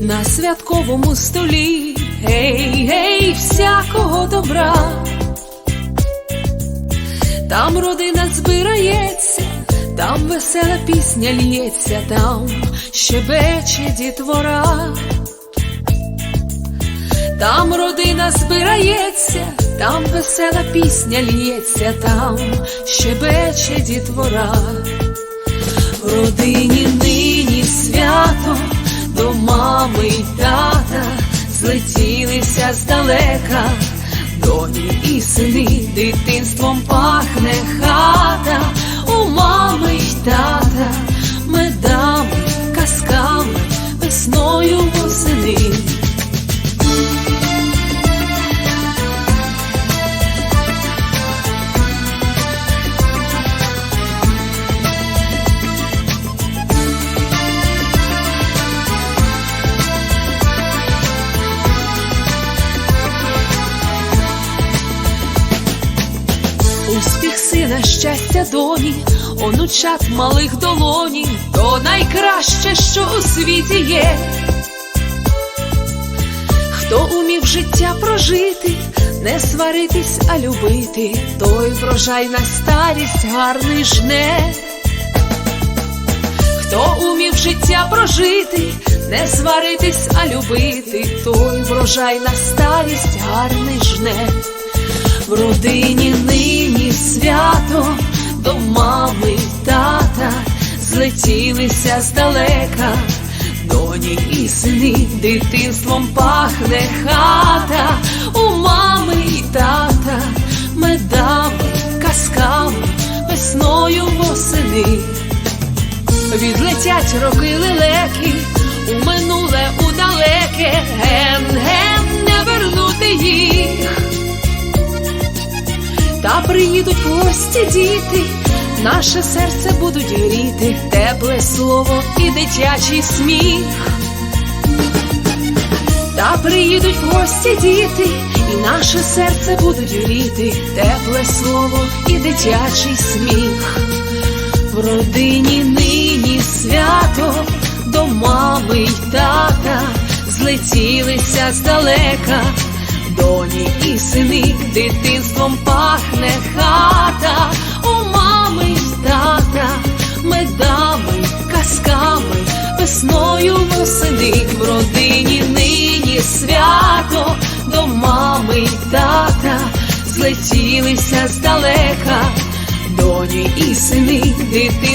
на святковому столі, гей, гей, всякого добра. Там родина збирається, там весела пісня лється, там щебече дітвора. Там родина збирається, там весела пісня лється, там щебече дітвора. Родині мами й тата злетілися здалека, доні і сини дитинством пахне Сина, щастя доні, онучат малих долоні, то найкраще, що у світі є. Хто умів життя прожити, не сваритись, а любити, той врожай на старість гарний жне. Хто умів життя прожити, не сваритись, а любити, той врожай на старість гарний жне. В родині нині свято. До мами й тата злетілися здалека, доні і сини дитинством пахне хата, у мами й тата, медами, казками, весною восени. Відлетять роки лелеки, у минуле у далеке, Та приїдуть гості діти, наше серце будуть гріти, тепле слово і дитячий сміх. Та приїдуть гості діти, і наше серце будуть гріти, тепле слово і дитячий сміх. В родині нині свято. До мами й тата злетілися здалека, доні і сини дитинством пахне хата, у мами й тата, медами, казками, весною восени в родині нині свято. До мами й тата злетілися здалека, доні і сини дитинством